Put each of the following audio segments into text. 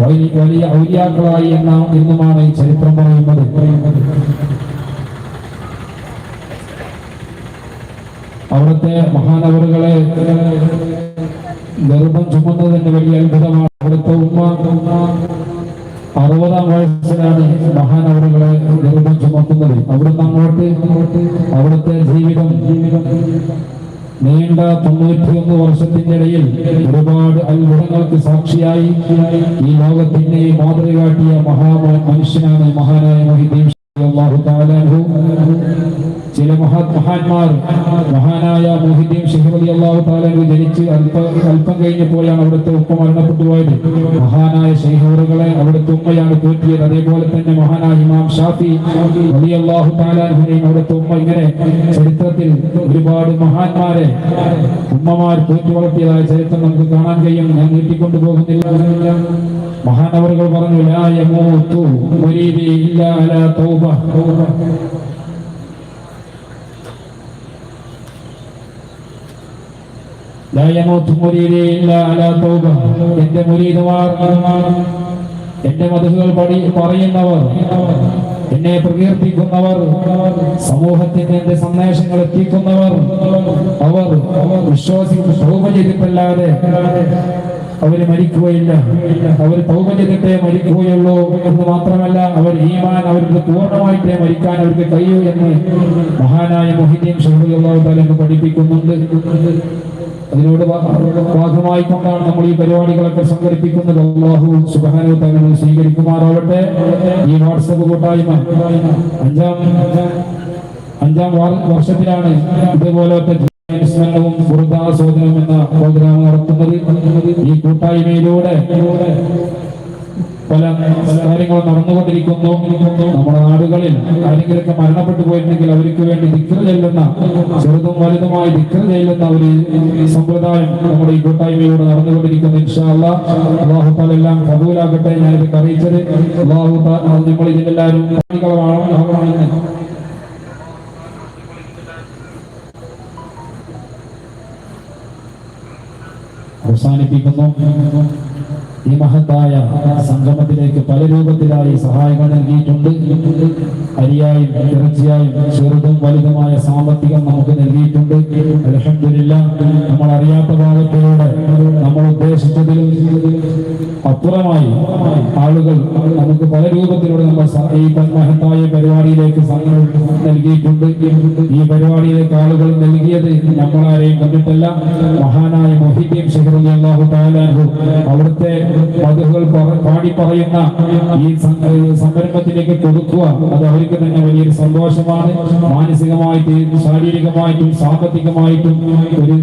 വലിയ ഔലിയാക്കളായി എന്ന എന്നുമാണ് ചരിത്രം പറയുന്നത്. അവിടുത്തെ മഹാനവറുകളെ ഗർഭം ചുമന്നതിന് വലിയ അത്ഭുതമാണ് അവിടുത്തെ ഉമ്മ. അറുപതാം വയസ്സിലാണ് മഹാനവറുകളെ ഗർഭം ചുമക്കുന്നത്. അവിടുന്ന് അങ്ങോട്ട് അവിടുത്തെ ജീവിതം ജീവിതം നീണ്ട തൊണ്ണൂറ്റിയൊന്ന് വർഷത്തിന്റെ ഇടയിൽ ഒരുപാട് അത്ഭുതങ്ങൾക്ക് സാക്ഷിയായി ഈ ലോകത്തിന്റെ മാതൃക കാട്ടിയ മഹാ മനുഷ്യനാണ് മഹാനായ മൊഹിദ്ദീൻ അള്ളാഹു താലാഹു ചില മഹാ മഹാന്മാർ മഹാനായ മോഹിദ്ദീൻ ഷെഹ്റലി അള്ളാഹു താലു ജനിച്ച് അല്പ അല്പം കഴിഞ്ഞപ്പോഴാണ് അവിടുത്തെ ഉപ്പ മരണപ്പെട്ടു പോയത് മഹാനായ ഷെയ്ഹറുകളെ അവിടുത്തെ ഉമ്മയാണ് പോറ്റിയത് അതേപോലെ തന്നെ മഹാനായ ഇമാം ഷാഫി അലി അള്ളാഹു താലാഹുനെയും അവിടുത്തെ ഉമ്മ ഇങ്ങനെ ചരിത്രത്തിൽ ഒരുപാട് മഹാന്മാരെ ഉമ്മമാർ പോറ്റി വളർത്തിയതായ ചരിത്രം നമുക്ക് കാണാൻ കഴിയും. ഞാൻ നീട്ടിക്കൊണ്ടു പോകുന്നില്ല. മഹാനവറുകൾ പറഞ്ഞു ലാ യമൂതു മുരീദി ഇല്ലാ അലാ തൗബ. ലാ യമൂതു മുരീദി ഇല്ലാ അലാ തൗബ എന്റെ മുരീദുമാർ മധുകൾ പടി പറയുന്നവർ എന്നെ പ്രകീർത്തിക്കുന്നവർ സമൂഹത്തിന് എന്റെ സന്ദേശങ്ങൾ എത്തിക്കുന്നവർ അവർ വിശ്വാസികൾ തൗബ ചെയ്തിട്ടല്ലാതെ അവർ മരിക്കുകയില്ല. അവർ ചെയ്തിട്ടേ മരിക്കുകയുള്ളൂ എന്ന് മാത്രമല്ല അവർ ഈമാൻ അവർക്ക് പൂർണമായിട്ടേ മരിക്കാൻ അവർക്ക് കഴിയൂ എന്ന് മഹാനായ മൊഹിദ്ദീൻ ഷഹുല്ലാഹു പഠിപ്പിക്കുന്നുണ്ട്. അതിനോട് ഭാഗമായി കൊണ്ടാണ് നമ്മൾ ഈ പരിപാടികളൊക്കെ സംഘടിപ്പിക്കുന്നത്. അള്ളാഹു സുബാനു തങ്ങൾ സ്വീകരിക്കുമാറാവട്ടെ. ഈ വാട്സപ്പ് കൂട്ടായ്മ അഞ്ചാം അഞ്ചാം വാർ- വർഷത്തിലാണ് ഇതുപോലത്തെ വൃദ്ധാസ്വാദനവും എന്ന പ്രോഗ്രാം നടത്തുന്നത്. ഈ കൂട്ടായ്മയിലൂടെ പല കാര്യങ്ങളും നടന്നുകൊണ്ടിരിക്കുന്നു. നമ്മുടെ നാടുകളിൽ ആരെങ്കിലൊക്കെ മരണപ്പെട്ടു പോയിട്ടുണ്ടെങ്കിൽ അവർക്ക് വേണ്ടി ദിക്കർ ചെല്ലുന്ന ചെറുതും വലുതുമായി ദിക്കർ ചെല്ലുന്ന ഒരു സമ്പ്രദായം നമ്മുടെ ഈ കൂട്ടായ്മയിലൂടെ നടന്നുകൊണ്ടിരിക്കുന്നു. ഇൻഷാല്ല അള്ളാഹു താലെല്ലാം കബൂലാകട്ടെ ഞാനിത് അറിയിച്ചത് അള്ളാഹു നമ്മൾ ഇതിലെല്ലാവരും അവസാനിപ്പിക്കുന്നു. ഈ മഹത്തായ സംഗമത്തിലേക്ക് പല രൂപത്തിലായി സഹായങ്ങൾ നൽകിയിട്ടുണ്ട്. അരിയായും ഇറച്ചിയായും ചെറുതും വലുതുമായ സാമ്പത്തികം നമുക്ക് നൽകിയിട്ടുണ്ട്. അലഹമില്ല നമ്മൾ അറിയാത്ത ഭാഗത്തിലൂടെ നമ്മൾ ഉദ്ദേശിച്ചതിൽ അപ്പുറമായി ആളുകൾ നമുക്ക് പല രൂപത്തിലൂടെ നമ്മൾ ഈ മഹത്തായ പരിപാടിയിലേക്ക് നൽകിയിട്ടുണ്ട്. ഈ പരിപാടിയിലേക്ക് ആളുകൾ നൽകിയത് നമ്മളാരെയും കണ്ടിട്ടല്ല മഹാനായ മൊഹിദ്ദീൻ താലാഹു അവിടുത്തെ മധുകൾ പാടി പറയുന്ന ഈ സംരംഭത്തിലേക്ക് കൊടുക്കുക അത് അവർക്ക് തന്നെ വലിയൊരു സന്തോഷമാണ്. മാനസികമായിട്ടും ശാരീരികമായിട്ടും സാമ്പത്തികമായിട്ടും ഒരു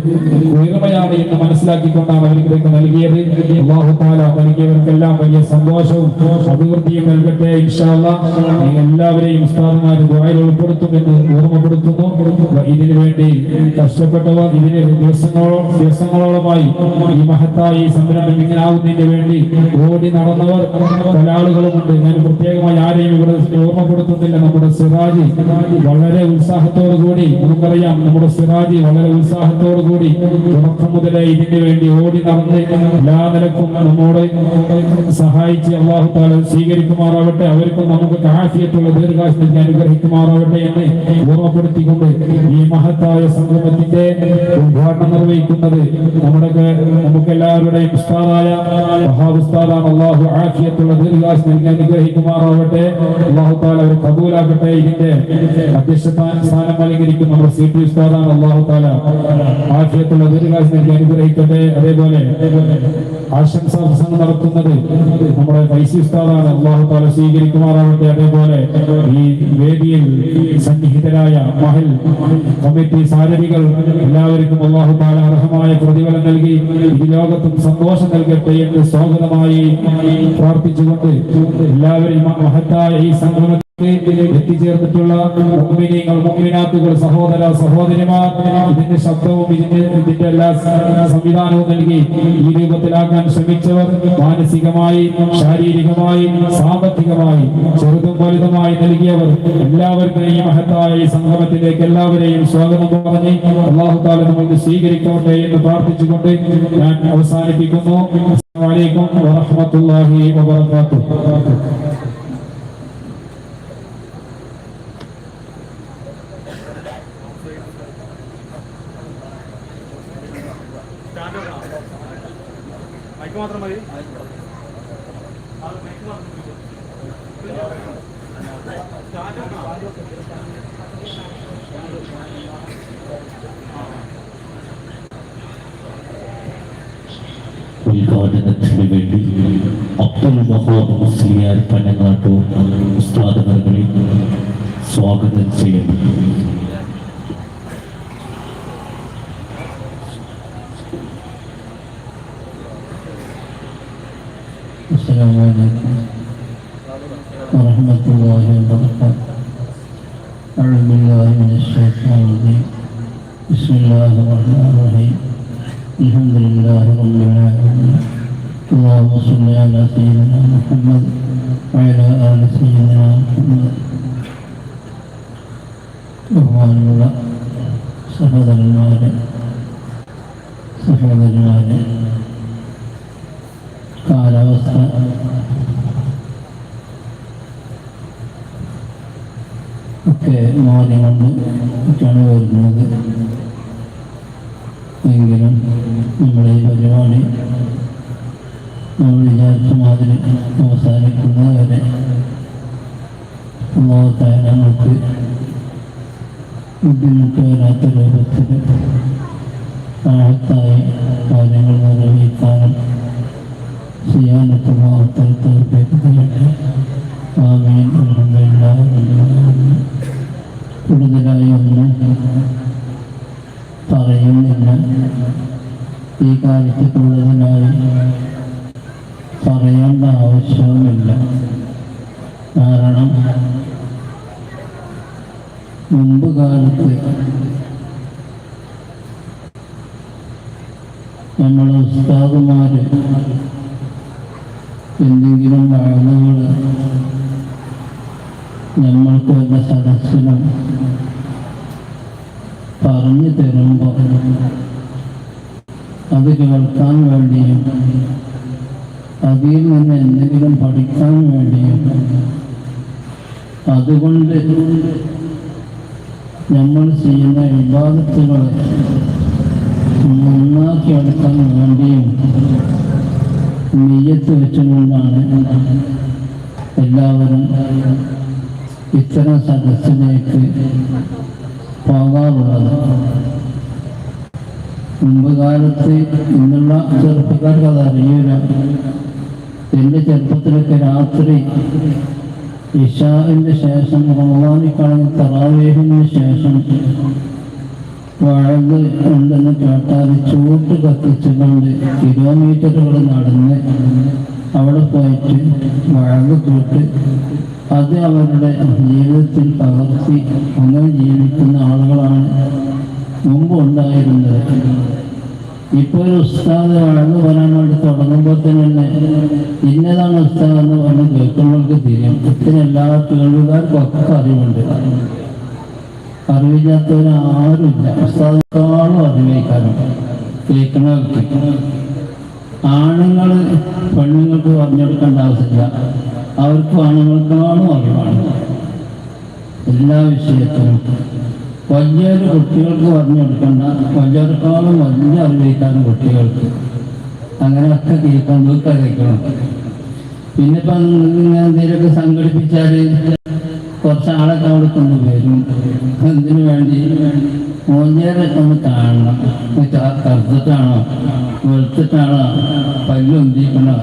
ഉയർമയാണ് എന്ന് മനസ്സിലാക്കിക്കൊണ്ടാണ് അവർക്ക് ഇതൊക്കെ നൽകിയത്. അള്ളാഹു നൽകിയവർക്കെല്ലാം വലിയ സന്തോഷവും അഭിവൃദ്ധിയും നൽകട്ടെ ഇൻഷാല്ല എല്ലാവരെയും ഉസ്താദുമാരും ദുആയിൽ ഉൾപ്പെടുത്തുമെന്ന് ഓർമ്മപ്പെടുത്തുന്നു. ഇതിനു വേണ്ടി കഷ്ടപ്പെട്ടവർ ഇതിന് ദിവസങ്ങളോ ദിവസങ്ങളോളമായി ഈ മഹത്തായ ഈ സംരംഭം ഇങ്ങനെ ആവുന്നതിന് വേണ്ടി ഓടി നടന്നവർ പല ആളുകളുമുണ്ട്. ഞാൻ പ്രത്യേകമായി ആരെയും ഇവിടെ ഓർമ്മപ്പെടുത്തുന്നില്ല. നമ്മുടെ സിറാജി വളരെ ഉത്സാഹത്തോടു കൂടി നമുക്കറിയാം നമ്മുടെ സിറാജി വളരെ ഉത്സാഹത്തോടു കൂടി തുടക്കം മുതലേ ഇതിനു വേണ്ടി ഓടി നടന്ന് എല്ലാ നിലക്കും നമ്മോട് സഹായിച്ച് അള്ളാഹു താല സ്വീകരിക്കുമാറാവട്ടെ അവർക്കും നമുക്ക് കാഫിയത്തുള്ള ദീർഘാശം നൽകി അനുഗ്രഹിക്കുമാറാവട്ടെ എന്ന് ഓർമ്മപ്പെടുത്തിക്കൊണ്ട് ഈ മഹത്തായ സംഗമത്തിന്റെ ഉദ്ഘാടനം നിർവഹിക്കുന്നത് നമ്മുടെ നമുക്ക് എല്ലാവരുടെയും ഉസ്താദായ മഹാ ഉസ്താദാണ് അള്ളാഹു ആഫിയത്തുള്ള ദീർഘാശം അനുഗ്രഹിക്കുമാറാവട്ടെ. അള്ളാഹു താല കബൂലാക്കട്ടെ ഇതിന്റെ അധ്യക്ഷ സ്ഥാനം അലങ്കരിക്കും നമ്മുടെ സി പി ഉസ്താദാണ് അള്ളാഹു താല ആഫിയത്തുള്ള അനുഗ്രഹിക്കട്ടെ. അതേപോലെ ആശംസാ പ്രസംഗം നടത്തുന്നത് നമ്മുടെ ഫൈസി ഉസ്താദാണ് അള്ളാഹു താല സ്വീകരിക്കുമാറാവട്ടെ അതേപോലെ ഈ വേദിയിൽ സന്നിഹിതരായ മഹൽ കമ്മിറ്റി സാരഥികൾ എല്ലാവർക്കും അള്ളാഹു താല അർഹമായ പ്രതിഫലം നൽകി ഈ ലോകത്തും സന്തോഷം നൽകട്ടെ എന്ന് സ്വാഗതമായി പ്രാർത്ഥിച്ചുകൊണ്ട് എല്ലാവരും മഹത്തായ ഈ സംഗമത്തിൽ എത്തിച്ചേർന്നിട്ടുള്ള മുഅ്മിനീങ്ങൾ മുഅ്മിനാത്തുകൾ സഹോദര സഹോദരിമാർ ഇതിന്റെ ശബ്ദവും ഇതിന്റെ ഇതിന്റെ എല്ലാ സംവിധാനവും നൽകി ഈ രൂപത്തിലാക്കാൻ ശ്രമിച്ചവർ മാനസികമായി ശാരീരികമായി സാമ്പത്തികമായി ചെറുതും വലുതുമായി നൽകിയവർ എല്ലാവർക്കും ഈ മഹത്തായ സംഗമത്തിലേക്ക് എല്ലാവരെയും സ്വാഗതം പറഞ്ഞ് അള്ളാഹു താല നമ്മൾക്ക് സ്വീകരിക്കട്ടെ എന്ന് പ്രാർത്ഥിച്ചുകൊണ്ട് ഞാൻ അവസാനിപ്പിക്കുന്നു. അസ്സലാമു അലൈക്കും വറഹ്മത്തുള്ളാഹി വബറകാതുഹു. മൈക്ക് മാത്രം മതി. ഉദ്ഘാടനത്തിന് വേണ്ടി അബ്ദുൽ മഹോദ് മുസ്ലിയാർ പനങ്ങാട്ടൂർ ഉസ്താദകളെ സ്വാഗതം ചെയ്യുന്നു. السلام عليكم. ورحمة الله وبركاته. أعوذ بالله من الشيطان الرجيم. بسم الله الرحمن الرحيم. الحمد لله رب العالمين. اللهم صل على سيدنا محمد وعلى آل سيدنا محمد. وعلى الله سفد المعلم سفد المعلم. കാലാവസ്ഥ. ഒക്കെ മാറിക്കൊണ്ട് ഒക്കെയാണ് വരുന്നത്. എങ്കിലും നമ്മുടെ ഈ പരിപാടി നമ്മൾ വിചാരിച്ച മാതിരി അവസാനിക്കുന്നവരെ അള്ളാഹുത്തായ നമുക്ക് ബുദ്ധിമുട്ട് വരാത്ത രൂപത്തിൽ ആഴത്തായി കാര്യങ്ങൾ നിർവഹിക്കാനും صيانة الله والتوفيق ചെയ്യട്ടെ ആമീൻ അൽഹംദുലില്ലാഹി റബ്ബിൽ ആലമീൻ കൂടുതലായി ഒന്നും പറയുന്നില്ല ഈ കാലത്ത് കൂടുതലായി പറയേണ്ട ആവശ്യവുമില്ല കാരണം മുമ്പ് കാലത്ത് നമ്മളെ ഉസ്താദുമാര് എന്തെങ്കിലും വായനകൾ നമ്മൾക്ക് വല്ല സദസ്സിനും പറഞ്ഞു തരുമ്പോൾ അത് കേൾക്കാൻ വേണ്ടിയും അതിൽ നിന്ന് എന്തെങ്കിലും പഠിക്കാൻ വേണ്ടിയും അതുകൊണ്ട് നമ്മൾ ചെയ്യുന്ന വിവാദത്തുകളെ നന്നാക്കി എടുക്കാൻ വേണ്ടിയും വെച്ചുകൊണ്ടാണ് എല്ലാവരും ഇത്തരം സദസ്സിലേക്ക് പോകാറുള്ളത്. മുമ്പ് കാലത്ത് ഇന്നുള്ള ചെറുപ്പക്കാർക്ക് അത് അറിയില്ല. എന്റെ ചെറുപ്പത്തിലൊക്കെ രാത്രി ഇഷാവിന്റെ ശേഷം റമദാനിക്കാണെങ്കിൽ തറാവേഹിന് ശേഷം വഴത് ഉണ്ടെന്ന് കേട്ടാൽ ചൂട്ട് കത്തിച്ചുകൊണ്ട് കിലോമീറ്ററുകൾ നടന്ന് അവിടെ പോയിട്ട് വഴത് കേട്ട് അത് അവരുടെ ജീവിതത്തിൽ പകർത്തി അങ്ങനെ ജീവിക്കുന്ന ആളുകളാണ് മുമ്പ് ഉണ്ടായിരുന്നത്. ഇപ്പോൾ ഒരു ഉസ്താദ് വഴങ്ങ് പറയാൻ വേണ്ടി തുടങ്ങുമ്പോൾ തന്നെ ഇന്നതാണ് ഉസ്താദ് എന്ന് പറഞ്ഞ് കേൾക്കുന്നവർക്ക് തിരിയും ഇത്തിന് എല്ലാ കേൾവിക്കാർക്കും ഒക്കെ അറിവുണ്ട്. അറിവില്ലാത്തവരാരുമില്ല. ഉസ്താദിനേക്കാളും അറിവേക്കാരും കേൾക്കുന്നവർക്ക് ആണുങ്ങൾ പെണ്ണുങ്ങൾക്ക് പറഞ്ഞെടുക്കേണ്ട ആവശ്യമില്ല. അവർക്ക് ആണുങ്ങൾക്കാളും അറിവാണ്. എല്ലാ വിഷയത്തിലും വലിയൊരു കുട്ടികൾക്ക് പറഞ്ഞെടുക്കേണ്ട വലിയവർക്കാളും വലിയ അറിവേക്കാരും കുട്ടികൾക്ക് അങ്ങനെയൊക്കെ കേൾക്കാൻ ദൂക്ക കേൾക്കണം പിന്നെ ഇപ്പം എന്തെങ്കിലുമൊക്കെ സംഘടിപ്പിച്ചാൽ ആളൊക്കെ അവിടെ കൊണ്ടുവരും എന്തിനു വേണ്ടി? മോഞ്ചേരെ ഒന്ന് കാണണം കറുത്തിട്ടാണോ വെളുത്തിട്ടാണോ പല്ലൊന്തിക്കണോ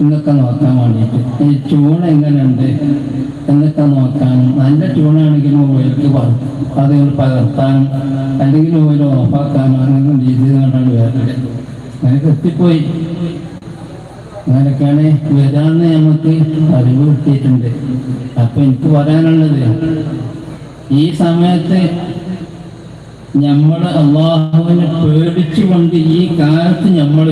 എന്നൊക്കെ നോക്കാൻ വേണ്ടിയിട്ട്. ഈ ചൂണ് എങ്ങനെയുണ്ട്? എന്നൊക്കെ നോക്കാനും. നല്ല ട്യൂണാണെങ്കിൽ മൊബൈലിക്ക് പറഞ്ഞു അത് നിങ്ങൾ പകർത്താനും അല്ലെങ്കിൽ മൊബൈൽ ഓഫാക്കാനും അങ്ങനെ രീതിയിൽ കണ്ടാണ് വേറെ അങ്ങനെ എത്തിപ്പോയി. അങ്ങനെയൊക്കെയാണ് വരാന്ന് നമുക്ക് അറിവ് കിട്ടിയിട്ടുണ്ട്. അപ്പൊ എനിക്ക് പറയാനുള്ളത് ഈ സമയത്ത് നമ്മൾ അള്ളാഹുവിനെ പേടിച്ചുകൊണ്ട് ഈ കാലത്ത് നമ്മൾ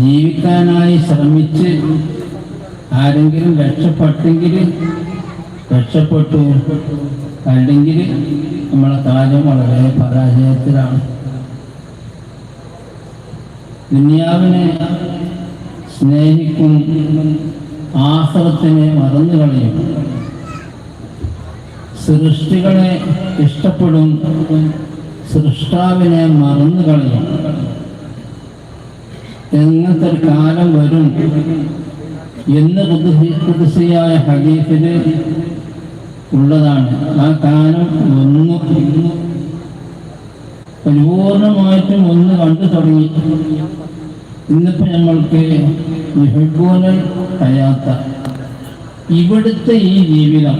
ജീവിക്കാനായി ശ്രമിച്ച് ആരെങ്കിലും രക്ഷപ്പെട്ടെങ്കിൽ രക്ഷപ്പെട്ടു അല്ലെങ്കിൽ നമ്മളെ കാര്യം വളരെ പരാജയത്തിലാണ്. ദുനിയാവിനെ സ്നേഹിക്കും ആസവത്തിനെ മറന്നു കളയും. സൃഷ്ടികളെ ഇഷ്ടപ്പെടും സൃഷ്ടാവിനെ മറന്നു കളയും. എങ്ങനത്തെ ഒരു കാലം വരും എന്ന് കുതിസി- കുതിസിയായ ഹദീഫിൽ ഉള്ളതാണ്. ആ കാലം ഒന്ന് പരിപൂർണമായിട്ടും ഒന്ന് കണ്ടു തുടങ്ങി. ഇന്നിപ്പോ നമ്മൾക്ക് യുഹബൂനൽ ഹയാത്ത ഇവിടുത്തെ ഈ ജീവിതം.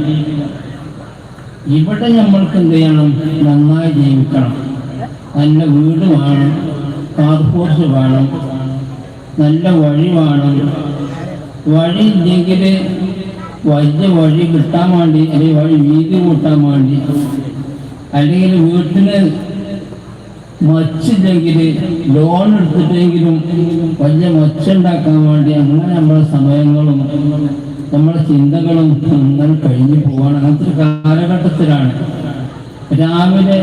ഇവിടെ നമ്മൾക്ക് എന്ത് ചെയ്യണം? നന്നായി ജീവിക്കണം. നല്ല വീട് വേണം കാർഫോഴ്സ് വേണം നല്ല വഴി വേണം. വഴി ഇല്ലെങ്കിൽ വലിയ വഴി കിട്ടാൻ വേണ്ടി അല്ലെങ്കിൽ വഴി വീതി കൂട്ടാൻ വേണ്ടി അല്ലെങ്കിൽ വീട്ടിന് മച്ചില്ലെങ്കിൽ ലോൺ എടുത്തിട്ടെങ്കിലും വലിയ മച്ചുണ്ടാക്കാൻ വേണ്ടി അങ്ങനെ നമ്മുടെ സമയങ്ങളും നമ്മുടെ ചിന്തകളും അങ്ങനെ കഴിഞ്ഞു പോവാണ്. അങ്ങനത്തെ കാലഘട്ടത്തിലാണ്. രാവിലെ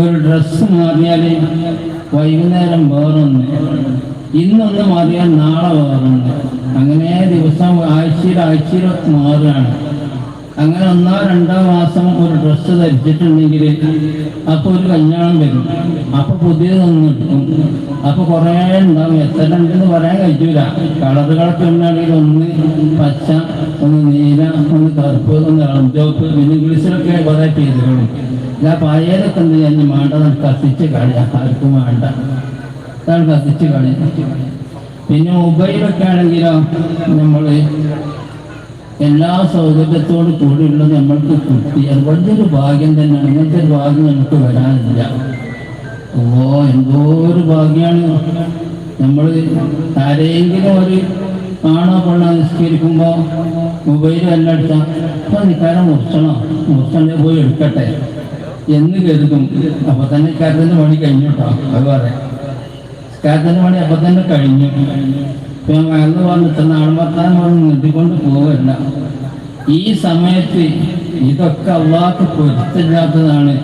ഒരു ഡ്രസ്സ് മാറിയാൽ വൈകുന്നേരം വേറൊന്ന്. ഇന്നൊന്ന് മാറിയാൽ നാളെ വേറൊന്ന്. അങ്ങനെ ദിവസം ആഴ്ചയിൽ മാറുകയാണ്. അങ്ങനെ ഒന്നോ രണ്ടോ മാസം ഒരു ഡ്രസ്സ് ധരിച്ചിട്ടുണ്ടെങ്കിൽ അപ്പൊ ഒരു കല്യാണം വരും. അപ്പൊ പുതിയതൊന്നും കിട്ടും. അപ്പൊ കുറേ ഉണ്ടാവും. എത്ര ഉണ്ടെന്ന് പറയാൻ കഴിയൂല. കളറുകളൊക്കെ ഉണ്ടാണെങ്കിൽ ഒന്ന് പച്ച ഒന്ന് നീല ഒന്ന് കറുപ്പ് ഒന്ന് ഇളം ചോപ്പ് പിന്നെ ഇംഗ്ലീഷിലൊക്കെ കുറെ പേരുകളും ഞാൻ പഴയതൊക്കെ എന്ത് ചെയ്യാൻ വേണ്ട. കത്തിച്ച് കളിയാ ആർക്കും വേണ്ട. കത്തിച്ച് കളി. പിന്നെ മൊബൈലൊക്കെ ആണെങ്കിലോ നമ്മൾ എല്ലാ സൗകര്യത്തോടു കൂടിയുള്ളത് നമ്മൾക്ക് കിട്ടി. അത് വലിയൊരു ഭാഗ്യം തന്നെയാണ്. ഇങ്ങനത്തെ ഒരു ഭാഗ്യം നമുക്ക് വരാനില്ല. ഓ എന്തോ ഒരു ഭാഗ്യമാണ് നമ്മൾ ആരെങ്കിലും ഒരു കാണാൻ പെണ്ണോ നിസ്കരിക്കുമ്പോൾ മൊബൈൽ എല്ലാം അടിച്ചാൽ അപ്പൊ നിൽക്കാരം മുറിച്ചണോ? മുറിച്ചണ്ടേ പോയി എടുക്കട്ടെ? എന്ന് കരുതും. അപ്പൊ തന്നെ കരുതന്റെ പണി കഴിഞ്ഞു കേട്ടോ. അത് പറയാം. കരുതന്റെ പണി അപ്പൊ തന്നെ കഴിഞ്ഞു. ഇപ്പൊ വയറു വന്നിട്ട് നാളുമ്പത്താൻ നിർത്തിക്കൊണ്ട് പോവല്ല ഈ സമയത്ത് ഇതൊക്കെ അള്ളാഹ് പൊരുത്തില്ലാത്തതാണ്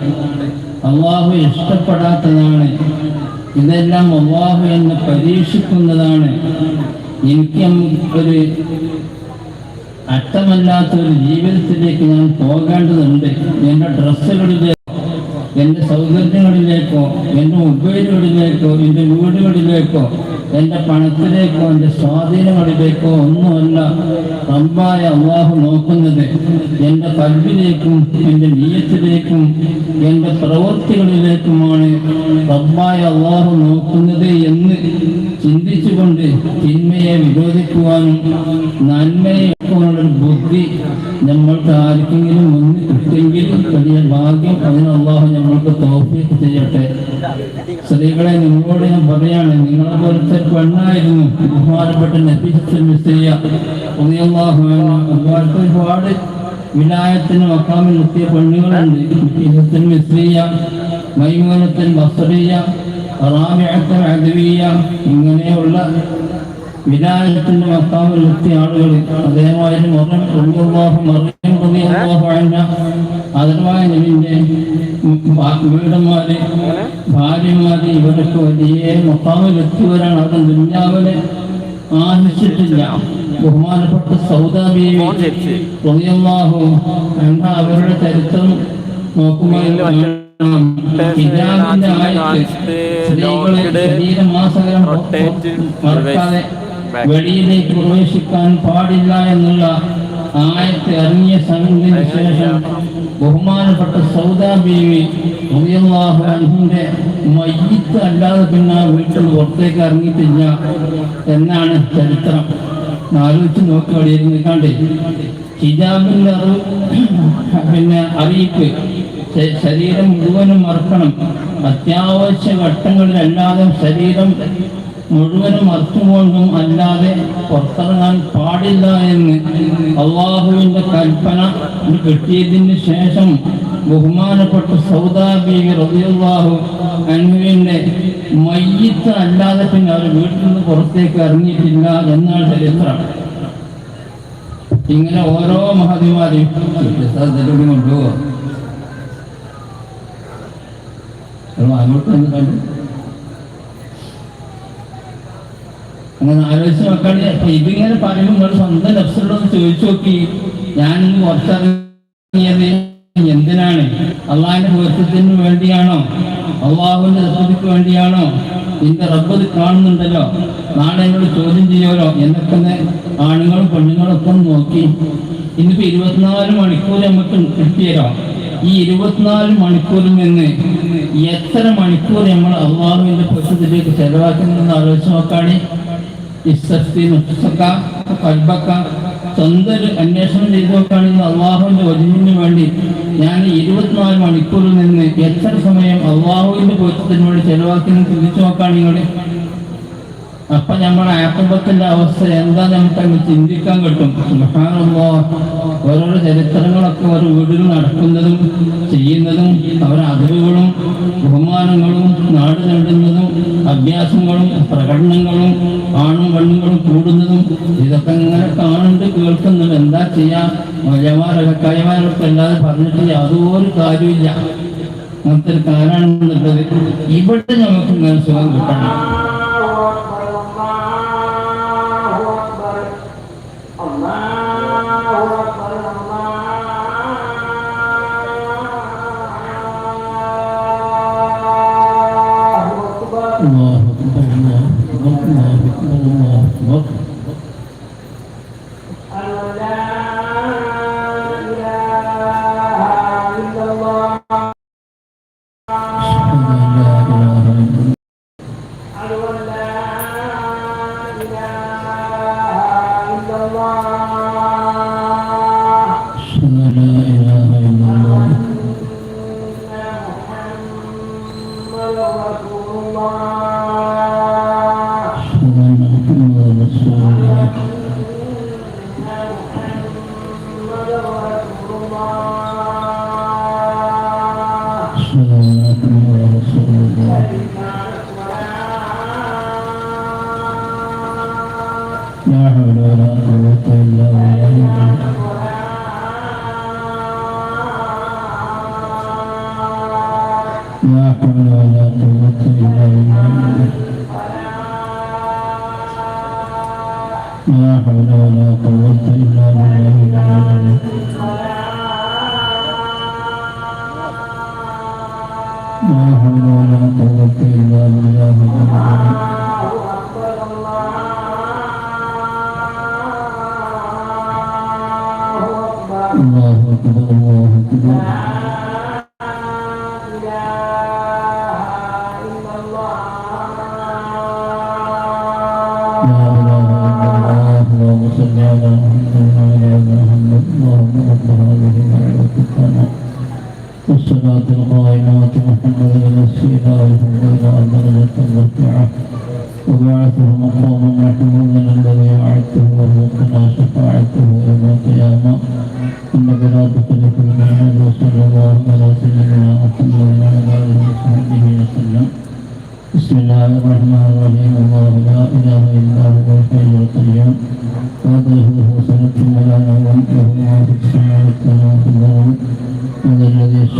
അള്ളാഹു ഇഷ്ടപ്പെടാത്തതാണ്. ഇതെല്ലാം അള്ളാഹു എന്ന് പരീക്ഷിക്കുന്നതാണ്. എനിക്ക് ഒരു അറ്റമല്ലാത്ത ഒരു ജീവിതത്തിലേക്ക് ഞാൻ പോകേണ്ടതുണ്ട്. എന്റെ ഡ്രസ്സുകളിലേക്ക് എന്റെ സൗകര്യങ്ങളിലേക്കോ എന്റെ മൊബൈലുകളിലേക്കോ എന്റെ വീടുകളിലേക്കോ എന്റെ പണത്തിലേക്കോ എന്റെ അടിവേക്കോ ഒന്നുമല്ല റബ്ബായ അള്ളാഹു നോക്കുന്നത്. എന്റെ കൽവിലേക്കും എന്റെ നീയത്തിലേക്കും എന്റെ പ്രവൃത്തികളിലേക്കുമാണ് റബ്ബായ അള്ളാഹു നോക്കുന്നത് എന്ന് ചിന്തിച്ചുകൊണ്ട് തിന്മയെ വിരോധിക്കുവാനും നന്മയെ സ്ത്രീകളെ നിങ്ങളോട് ഞാൻ പറയാണ് നിങ്ങളെ പോലത്തെ പെണ്ണായിരുന്നു ബഹുമാനപ്പെട്ട ഒരുപാട് വിനായത്തിന് മക്കാമിൽ എത്തിയ പെണ്ണുകളുണ്ട് മിസ്ത്രീയ മിസ്രിയ റാബിയത്തിൽ അദവിയ ഇങ്ങനെയുള്ള വിലായത്തിന്റെ മക്കാമിൽ എത്തിയ ആളുകൾ മറിയം റളിയല്ലാഹു അൻഹ വീടന്മാരെ ഭാര്യമാരെ ഇവരൊക്കെ വലിയ മൊത്താമിലെത്തി വരാണ് അവർ ദുന്യാവിനെ ആശിച്ചിട്ടില്ല ബഹുമാനപ്പെട്ട സൗദാബിയെ അൻഹ അവരുടെ ചരിത്രം നോക്കുമ്പോൾ. ഹിജാബിന്റെ ആയത്ത് സ്ത്രീകളെ ശരീരമാസകരം മറക്കാതെ വെളിയിലേക്ക് പ്രവേശിക്കാൻ പാടില്ല എന്നുള്ള ആയത്ത് ഇറങ്ങിയ സംഘത്തിന് ശേഷം ബഹുമാനപ്പെട്ട സൗദാ ബീവി റളിയല്ലാഹു മയ്യത്ത് അല്ലാതെ പിന്നെ വീട്ടിൽ പുറത്തേക്ക് ഇറങ്ങിത്തിഞ്ഞ എന്നാണ് ചരിത്രം. ആലോചിച്ച് നോക്കി അവിടെ കണ്ടേ. ഹിജാബിന്റെ അറിവ് പിന്നെ അറിയിപ്പ് ശരീരം മുഴുവനും മറക്കണം. അത്യാവശ്യ ഘട്ടങ്ങളിലല്ലാതെ ശരീരം മുഴുവനും അർത്ഥകൊണ്ടും അല്ലാതെ പുറത്തിറങ്ങാൻ പാടില്ല എന്ന് അള്ളാഹുവിന്റെ കൽപ്പന കിട്ടിയതിന് ശേഷം ബഹുമാനപ്പെട്ട സൗദാബി റബിയുള്ളാഹു അൻഹുവിന്റെ മയ്യത്ത് അല്ലാതെ പിന്നെ അവർ വീട്ടിൽ നിന്ന് പുറത്തേക്ക് ഇറങ്ങിയിട്ടില്ല എന്നാണ് ചരിത്രം. ഇങ്ങനെ ഓരോ മഹതിമാരെയും കൊണ്ടുപോകും അങ്ങോട്ട് വന്ന് അങ്ങനെ ആലോചിച്ച് അപ്പൊ ഇതിങ്ങനെ പറയുമ്പോൾ നിങ്ങൾ സ്വന്തം ലഫ്സറോട് ചോദിച്ചു നോക്കി. ഞാനിന്ന് പുറത്തിറങ്ങിയത് എന്തിനാണ്? അള്ളാഹിന്റെ പൊരുത്തത്തിന് വേണ്ടിയാണോ? അള്ളാഹുവിന്റെ രസത്തിക്ക് വേണ്ടിയാണോ? നിന്റെ റബ്ബത് കാണുന്നുണ്ടല്ലോ. നാളെ എന്നോട് ചോദ്യം ചെയ്യുമല്ലോ. എന്നൊക്കെ ആണുങ്ങളും പെണ്ണുങ്ങളും ഒക്കെ നോക്കി. ഇന്നിപ്പോ ഇരുപത്തിനാല് മണിക്കൂർ നമുക്ക് കിട്ടിയല്ലോ. ഈ ഇരുപത്തിനാല് മണിക്കൂറിൽ നിന്ന് എത്ര മണിക്കൂർ നമ്മൾ അള്ളാഹുവിന്റെ പ്രശ്നത്തിലേക്ക് ചെലവാക്കുന്നതെന്ന് ആലോചിച്ച് നോക്കാണേ. ഇസ്തഫ്തി നുഫ്സക്ക കൽബക്ക സ്വന്തം അന്വേഷണം ചെയ്തു നോക്കുകയാണെങ്കിൽ അള്ളാഹുവിന്റെ ഒരിഞ്ഞിന് വേണ്ടി ഞാൻ ഇരുപത്തിനാല് മണിക്കൂറിൽ നിന്ന് എത്ര സമയം അള്ളാഹുവിന്റെ പൊരുത്തത്തിന് വേണ്ടി ചെലവാക്കുന്നു ചിന്തിച്ചു നോക്കുകയാണെങ്കിൽ അപ്പൊ നമ്മൾ ആക്കുമ്പത്തിന്റെ അവസ്ഥ എന്താ നമുക്ക് ചിന്തിക്കാൻ കിട്ടും സുബ്ഹാനല്ലാ. ഓരോരോ ചരിത്രങ്ങളൊക്കെ ഓരോ വീടുകൾ നടക്കുന്നതും ചെയ്യുന്നതും അവരുടെ അതിരുകളും ബഹുമാനങ്ങളും നാട് നേടുന്നതും അഭ്യാസങ്ങളും പ്രകടനങ്ങളും കാണും പെണ്ണുങ്ങളും കൂടുന്നതും ഇതൊക്കെ ഇങ്ങനെ കാണുന്നുണ്ട് കേൾക്കുന്നുണ്ട്. എന്താ ചെയ്യാ? മഴമാരൊക്കെ കൈമാരൊക്കെ അല്ലാതെ പറഞ്ഞിട്ട് യാതൊരു കാര്യമില്ല അങ്ങനത്തെ ഒരു കാലാണെന്നുള്ളത് ഇവിടെ നമുക്ക് ഇങ്ങനെ സുഖം കിട്ടണം. حول ولا قوة إلا بالله لا حول ولا قوة إلا بالله لا حول ولا قوة إلا بالله الله أكبر الله أكبر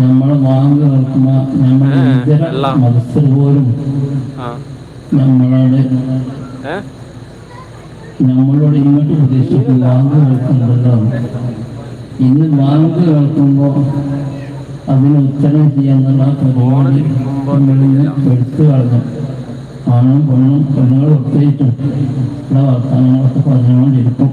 നമ്മൾ വാങ്ങി നിൽക്കുന്ന നമ്മുടെ ഇതര മതസ്ഥർ പോലും നമ്മളോട് നമ്മളോട് ഇങ്ങോട്ട് പ്രതീക്ഷിച്ച് വാങ്ങി നിൽക്കുന്നുണ്ടല്ലോ ഇന്ന് വാങ്ങി കേൾക്കുമ്പോൾ അതിന് ഉത്തരം ചെയ്യാന്നുള്ള പരിപാടി എടുത്തു കളഞ്ഞു. ആണും പെണ്ണും പെണ്ണുകൾ പ്രത്യേകിച്ചും ഉള്ള വർത്തമാനങ്ങളൊക്കെ പറഞ്ഞുകൊണ്ടിരിക്കും.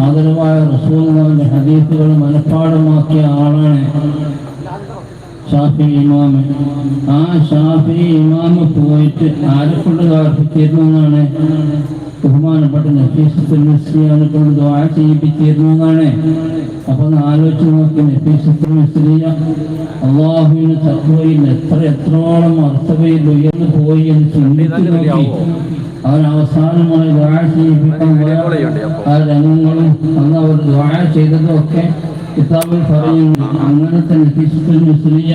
ആദരവായ റസൂലിന്റെ ഹദീസുകൾ മനഃപ്പാടമാക്കിയ ആളാണ് ഷാഫി ഇമാമ് ആ ഷാഫി ഇമാമ് പോയിട്ട് ആരെ കൊണ്ട് കാർപ്പിച്ചിരുന്നു എന്നാണ് ബഹുമാനപ്പെട്ട നഫീസത്തുൽ മിസ്ലിയാണ് കൊണ്ട് ദ്വാര ചെയ്യിപ്പിച്ചിരുന്നു എന്നാണ് അപ്പൊ ഒന്ന് ആലോചിച്ച് നോക്കി നഫീസത്തുൽ മിസ്ലിയ അള്ളാഹുവിന് തത്വയിൽ എത്ര എത്രോളം അർത്ഥവയിൽ ഉയർന്നു പോയി എന്ന് ചിന്തിച്ചു നോക്കി. അവർ അവസാനമായി ദ്വാര ചെയ്യിപ്പിക്കാൻ ആ രംഗങ്ങളും അന്ന് അവർ ദ്വാര ചെയ്തതും ഒക്കെ കിതാബിൽ പറയുന്നു തന്നെ ഫിസിക്കൽ മിസ്ലിയ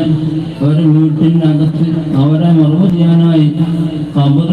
ഒരു വീട്ടിനകത്ത് അവരെ മറവ് ചെയ്യാനായി കബർ